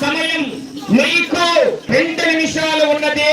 సమయం మీకు రెండు నిమిషాలు ఉన్నది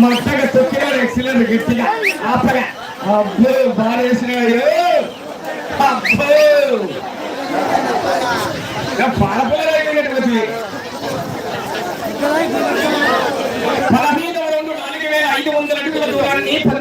మట్టగా తొక్కినాడు ఎక్సలెంట్ గట్టిగా. ఆపగా అబ్బో బాలేసినాడు అబ్బో. పడపోయి పదహైదు రెండు నాలుగు వేల ఐదు వందల దూరాన్ని